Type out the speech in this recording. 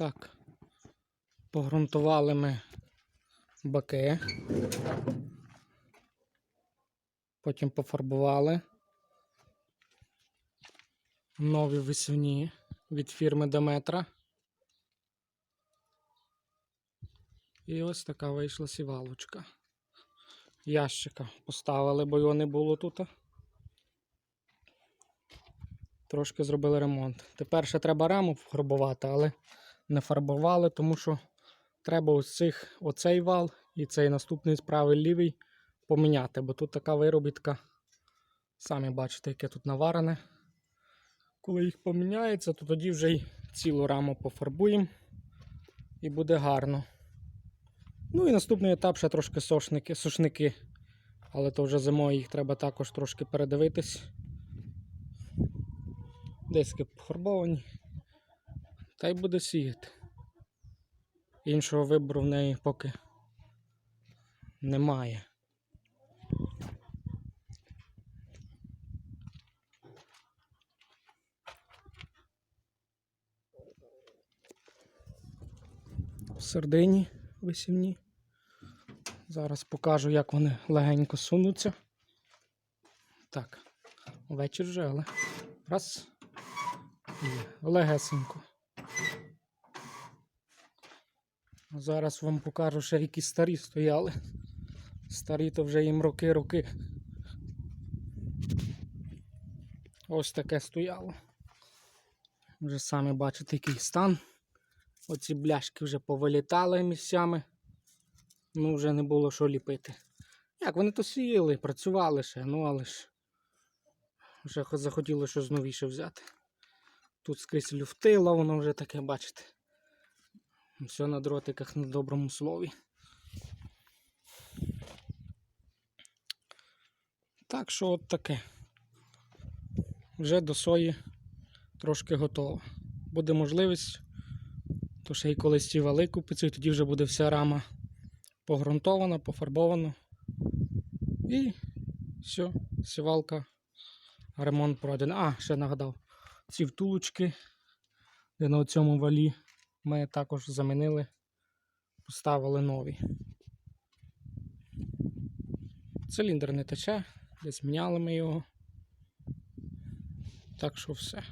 Так. Погрунтували ми баки. Потім пофарбували. Нові висівні від фірми Деметра. І ось така вийшла сівалочка. Ящика поставили, бо його не було тут. Трошки зробили ремонт. Тепер ще треба раму фарбувати, але не фарбували, тому що треба ось цих, оцей вал і цей наступний правий лівий поміняти, бо тут така виробітка. Самі бачите, яке тут наварене. Коли їх поміняється, то тоді вже й цілу раму пофарбуємо і буде гарно. Ну і наступний етап ще трошки сошники, сушники. Але то вже зимою їх треба також трошки передивитись. Диски пофарбовані. Та й буде сіяти. Іншого вибору в неї поки немає. В середині висівні. Зараз покажу, як вони легенько сунуться. Так, вечір вже, але раз. Є, легесенько. Зараз вам покажу ще які старі стояли. Старі то вже їм роки-роки. Ось таке стояло. Вже самі бачите, який стан. Оці бляшки вже повилітали місцями. Ну, вже не було що ліпити. Як вони то сіяли, працювали ще, ну але ж вже хо- захотіли щось новіше взяти. Тут скрізь люфтило, воно вже таке, бачите. Все на дротиках на доброму слові. Так що от таке. Вже до сої трошки готово. Буде можливість, то ще й колись ці вали купиться, тоді вже буде вся рама погрунтована, пофарбована. І все, сівалка, ремонт пройдений. А, ще нагадав, ці втулочки, де на цьому валі ми також замінили, поставили нові. Циліндр не тече, десь міняли ми його. Так що все.